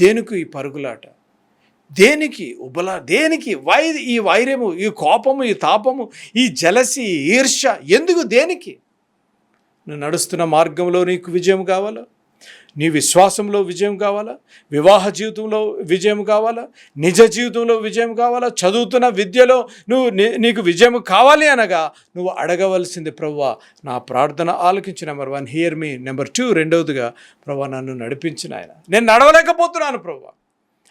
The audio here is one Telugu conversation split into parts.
దేనికి ఈ పరుగులాట? దేనికి ఉబలా దేనికి వై ఈ వైర్యము ఈ కోపము ఈ తాపము ఈ జలసి ఈ ఈర్ష్య ఎందుకు దేనికి? నువ్వు నడుస్తున్న మార్గంలో నీకు విజయం కావాలో? నీ విశ్వాసంలో విజయం కావాలా? వివాహ జీవితంలో విజయం కావాలా? నిజ జీవితంలో విజయం కావాలా? చదువుతున్న విద్యలో నువ్వు నీ- నీకు విజయం కావాలి అనగా నువ్వు అడగవలసింది ప్రవ్వా నా ప్రార్థన ఆలకించి number one hear me. Number two రెండవదిగా ప్రవ్వా నన్ను నడిపించిన ఆయన. నేను నడవలేకపోతున్నాను ప్రవ్వా.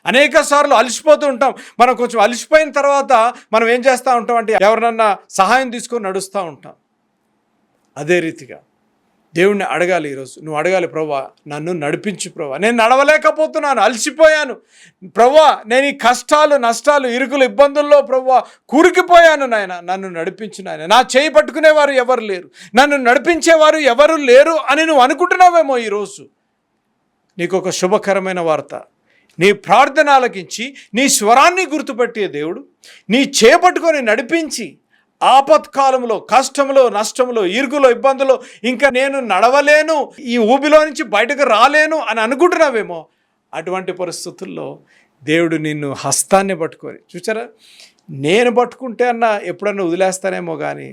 అనేక సార్లు అలసిపోతూ ఉంటాం. మనం కొంచెం అలసిపోయిన తర్వాత మనం ఏం చేస్తూ ఉంటాం అంటే ఎవరినన్నా సహాయం తీసుకొని నడుస్తూ ఉంటాం. అదే రీతిగా దేవుణ్ణి అడగాలి ఈరోజు. నువ్వు అడగాలి ప్రభా నన్ను నడిపించు ప్రభా. నేను నడవలేకపోతున్నాను అలసిపోయాను. ప్రభా నేను ఈ కష్టాలు నష్టాలు ఇరుకులు ఇబ్బందుల్లో ప్రభా కూరికిపోయాను నాయన. నన్ను నడిపించు నాయన. నా చేయి పట్టుకునేవారు ఎవరు లేరు. నన్ను నడిపించేవారు ఎవరు లేరు అని నువ్వు అనుకుంటున్నావేమో ఈరోజు. నీకు ఒక శుభకరమైన వార్త. నీ ప్రార్థన ఆలకించి నీ స్వరాన్ని గుర్తుపెట్టే దేవుడు. నీ చేపట్టుకొని నడిపించి ఆపత్కాలంలో కష్టంలో నష్టంలో ఇరుగులో ఇబ్బందులో ఇంకా నేను నడవలేను ఈ ఊబిలో నుంచి బయటకు రాలేను అని అనుకుంటున్నావేమో? అటువంటి పరిస్థితుల్లో దేవుడు నిన్ను హస్తాన్ని పట్టుకొని చూసారా? నేను పట్టుకుంటే అన్న ఎప్పుడన్నా వదిలేస్తానేమో కానీ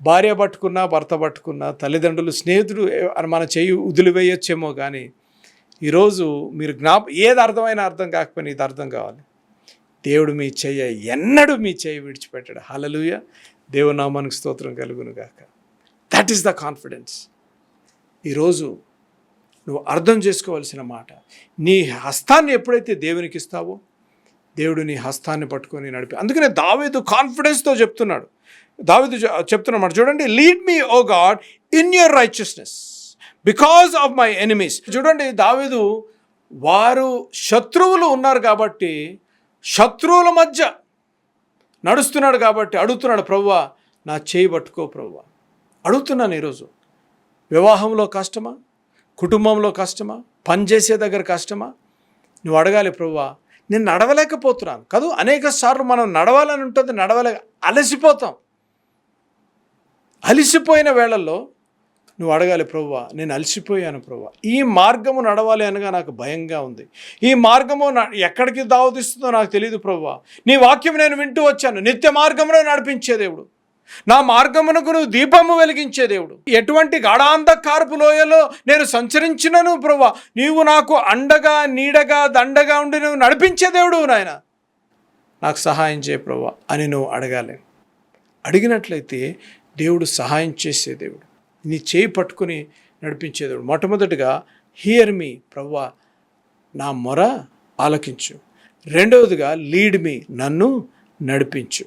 భార్య పట్టుకున్నా భర్త పట్టుకున్నా తల్లిదండ్రులు స్నేహితుడు అని మన చెయ్యి వదిలివేయొచ్చేమో కానీ ఈరోజు మీరు జ్ఞాప ఏది అర్థమైనా అర్థం కాకపోయినా ఇది అర్థం కావాలి. దేవుడు మీ చెయ్య ఎన్నడూ మీ చెయ్యి విడిచిపెట్టాడు. హలలుయ దేవునామానికి స్తోత్రం కలుగును గాక దట్ ఈస్ ద కాన్ఫిడెన్స్ ఈరోజు నువ్వు అర్థం చేసుకోవాల్సిన మాట నీ హస్తాన్ని ఎప్పుడైతే దేవునికి ఇస్తావో దేవుడు నీ హస్తాన్ని పట్టుకొని నడిపి అందుకనే దావేదు కాన్ఫిడెన్స్తో చెప్తున్నాడు. దావేదు చెప్తున్నమాట చూడండి lead me O God in your righteousness because of my enemies చూడండి దావేదు వారు శత్రువులు ఉన్నారు కాబట్టి శత్రువుల మధ్య నడుస్తున్నాడు కాబట్టి అడుగుతున్నాడు ప్రవ్వ నా చేయి పట్టుకో ప్రవ్వ. అడుగుతున్నాను ఈరోజు. వివాహంలో కష్టమా? కుటుంబంలో కష్టమా? పనిచేసే దగ్గర కష్టమా? నువ్వు అడగాలి ప్రవ్వా నేను నడవలేకపోతున్నాను. కాదు అనేక సార్లు మనం నడవాలని ఉంటుంది నడవలేక అలసిపోతాం. అలసిపోయిన వేళల్లో నువ్వు అడగాలి ప్రభువా నేను అలసిపోయాను ప్రవ్వా ఈ మార్గము నడవాలి అనగా నాకు భయంగా ఉంది. ఈ మార్గము ఎక్కడికి దావతిస్తుందో నాకు తెలియదు ప్రభువ నీ వాక్యం నేను వింటూ వచ్చాను. నిత్య మార్గంలో నడిపించే దేవుడు. నా మార్గమునకు నువ్వు దీపము వెలిగించే దేవుడు. ఎటువంటి గాఢాంధకారపు లోయలో నేను సంచరించినను ప్రవ్వా నీవు నాకు అండగా నీడగా దండగా ఉండి నువ్వు నడిపించే దేవుడు నాయన. నాకు సహాయం చేయ ప్రవ్వా అని నువ్వు అడగాలి. అడిగినట్లయితే దేవుడు సహాయం చేసే దేవుడు. నీ చేయి పట్టుకుని నడిపించేదాడు మొట్టమొదటిగా హియర్ మీ ప్రవ్వా నా మొర ఆలకించు. రెండవదిగా లీడ్ మీ నన్ను నడిపించు.